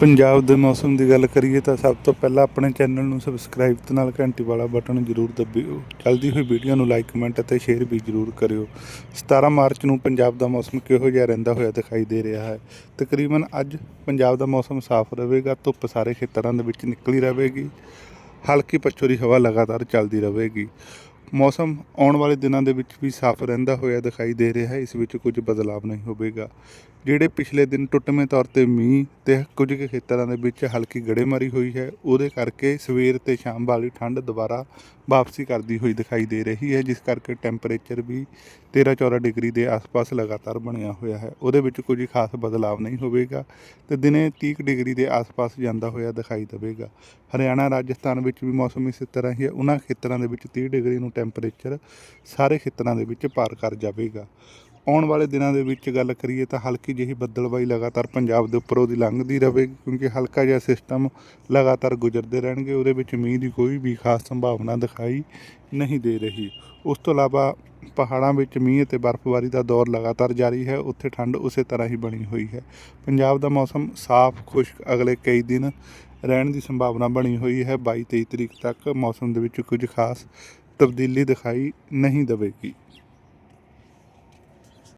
ਪੰਜਾਬ ਦੇ ਮੌਸਮ ਦੀ ਗੱਲ ਕਰੀਏ ਤਾਂ ਸਭ ਤੋਂ ਪਹਿਲਾਂ ਆਪਣੇ ਚੈਨਲ ਨੂੰ ਸਬਸਕ੍ਰਾਈਬ ਤੇ ਨਾਲ ਘੰਟੀ ਵਾਲਾ ਬਟਨ ਜ਼ਰੂਰ ਦਬਿਓ। ਚੱਲਦੀ ਹੋਈ ਵੀਡੀਓ ਨੂੰ ਲਾਈਕ ਕਮੈਂਟ ਅਤੇ ਸ਼ੇਅਰ ਵੀ ਜ਼ਰੂਰ ਕਰਿਓ। 17 ਮਾਰਚ ਨੂੰ ਪੰਜਾਬ ਦਾ ਮੌਸਮ ਕਿਹੋ ਜਿਹਾ ਰਹਿੰਦਾ ਹੋਇਆ ਦਿਖਾਈ ਦੇ ਰਿਹਾ ਹੈ? ਤਕਰੀਬਨ ਅੱਜ ਪੰਜਾਬ ਦਾ ਮੌਸਮ ਸਾਫ਼ ਰਹੇਗਾ, ਧੁੱਪ ਸਾਰੇ ਖੇਤਰਾਂ ਦੇ ਵਿੱਚ ਨਿਕਲੀ ਰਹੇਗੀ। ਹਲਕੀ ਪੱਛੋ ਦੀ ਹਵਾ ਲਗਾਤਾਰ ਚੱਲਦੀ ਰਹੇਗੀ। ਮੌਸਮ ਆਉਣ ਵਾਲੇ ਦਿਨਾਂ ਦੇ ਵਿੱਚ ਵੀ ਸਾਫ਼ ਰਹਿੰਦਾ ਹੋਇਆ ਦਿਖਾਈ ਦੇ ਰਿਹਾ ਹੈ। ਇਸ ਵਿੱਚ ਕੁਝ ਬਦਲਾਅ ਨਹੀਂ ਹੋਵੇਗਾ। ਜਿਹੜੇ ਪਿਛਲੇ ਦਿਨ ਟੁੱਟਵੇਂ ਤੌਰ ਤੇ ਮੀਂਹ ਤੇ ਕੁਝ ਕੁ ਖੇਤਰਾਂ ਦੇ ਵਿੱਚ ਹਲਕੀ ਗੜੇਮਾਰੀ ਹੋਈ ਹੈ, ਉਹਦੇ ਕਰਕੇ ਸਵੇਰ ਤੇ ਸ਼ਾਮ ਵਾਲੀ ਠੰਡ ਦੁਬਾਰਾ ਵਾਪਸੀ ਕਰਦੀ ਹੋਈ ਦਿਖਾਈ ਦੇ ਰਹੀ ਹੈ, ਜਿਸ ਕਰਕੇ ਟੈਂਪਰੇਚਰ ਵੀ 13-14 ਡਿਗਰੀ ਦੇ ਆਸ-ਪਾਸ ਲਗਾਤਾਰ ਬਣਿਆ ਹੋਇਆ ਹੈ। ਉਹਦੇ ਵਿੱਚ ਕੁਝ ਖਾਸ ਬਦਲਾਅ ਨਹੀਂ ਹੋਵੇਗਾ ਤੇ ਦਿਨੇ 30 ਕੁ ਡਿਗਰੀ ਦੇ ਆਸ-ਪਾਸ ਜਾਂਦਾ ਹੋਇਆ ਦਿਖਾਈ ਦੇਵੇਗਾ। ਹਰਿਆਣਾ, ਰਾਜਸਥਾਨ ਵਿੱਚ ਵੀ ਮੌਸਮ ਇਸੇ ਤਰ੍ਹਾਂ ਹੀ ਹੈ। ਉਹਨਾਂ ਖੇਤਰਾਂ ਦੇ ਵਿੱਚ 30 ਡਿਗਰੀ ਨੂੰ ਟੈਂਪਰੇਚਰ ਸਾਰੇ ਖੇਤਰਾਂ ਦੇ ਵਿੱਚ ਪਾਰ ਕਰ ਜਾਵੇਗਾ। ਆਉਣ ਵਾਲੇ ਦਿਨਾਂ ਦੇ ਵਿੱਚ ਗੱਲ ਕਰੀਏ ਤਾਂ ਹਲਕੀ ਜਿਹੀ ਬੱਦਲਬਾਈ ਲਗਾਤਾਰ ਪੰਜਾਬ ਦੇ ਉੱਪਰੋਂ ਦੀ ਲੰਘਦੀ ਰਹੇਗੀ ਕਿਉਂਕਿ ਹਲਕਾ ਜਿਹਾ ਸਿਸਟਮ ਲਗਾਤਾਰ ਗੁਜ਼ਰਦੇ ਰਹਿਣਗੇ, ਉਹਦੇ ਵਿੱਚ ਮੀਂਹ ਦੀ ਕੋਈ ਵੀ ਖਾਸ ਸੰਭਾਵਨਾ ਦਿਖਾਈ ਨਹੀਂ ਦੇ ਰਹੀ। ਉਸ ਤੋਂ ਇਲਾਵਾ ਪਹਾੜਾਂ ਵਿੱਚ ਮੀਂਹ ਅਤੇ ਬਰਫ਼ਬਾਰੀ ਦਾ ਦੌਰ ਲਗਾਤਾਰ ਜਾਰੀ ਹੈ, ਉੱਥੇ ਠੰਡ ਉਸੇ ਤਰ੍ਹਾਂ ਹੀ ਬਣੀ ਹੋਈ ਹੈ। ਪੰਜਾਬ ਦਾ ਮੌਸਮ ਸਾਫ਼, ਖੁਸ਼ਕ ਅਗਲੇ ਕਈ ਦਿਨ ਰਹਿਣ ਦੀ ਸੰਭਾਵਨਾ ਬਣੀ ਹੋਈ ਹੈ। 22 23 ਤਰੀਕ ਤੱਕ ਮੌਸਮ ਦੇ ਵਿੱਚ ਕੁਝ ਖਾਸ ਤਬਦੀਲੀ ਦਿਖਾਈ ਨਹੀਂ ਦੇਵੇਗੀ।